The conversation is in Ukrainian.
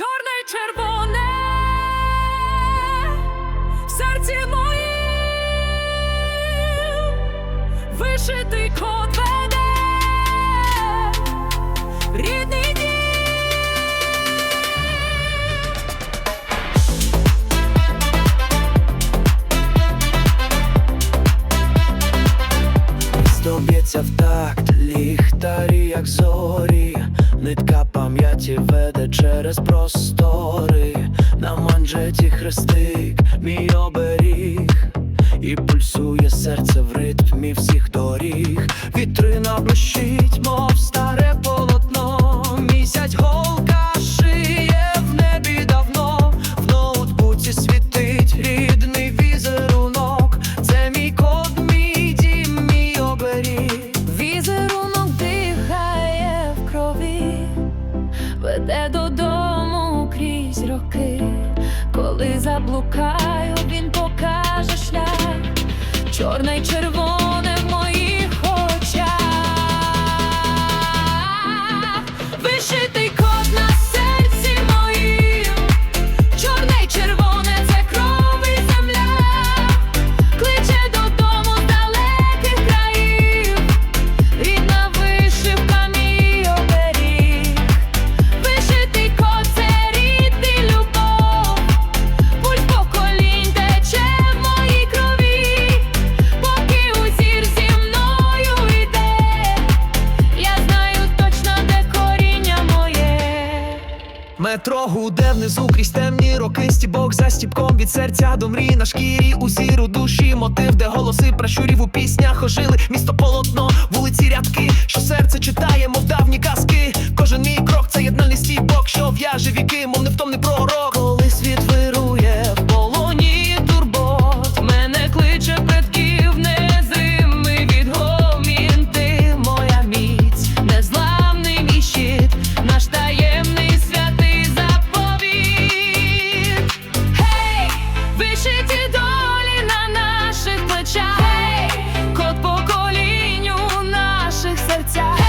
Чорне й червоне. В серці моїм вишитий код веде рідний дім. Здоб'ється в такт ліхтарі, як зорі, нитка пам'яті через простори, на манжеті хрестик, мій оберіг, і пульсує серце в ритмі всіх доріг. Чорне й червоне Метро гуде внизу крізь темні роки. Стібок за стібком від серця до мрій на шкірі. У зіру душі, мотив, де голоси пращурів у піснях ожили. Місто полотно, вулиці рядки, що серце читає, мов давні казки Yeah.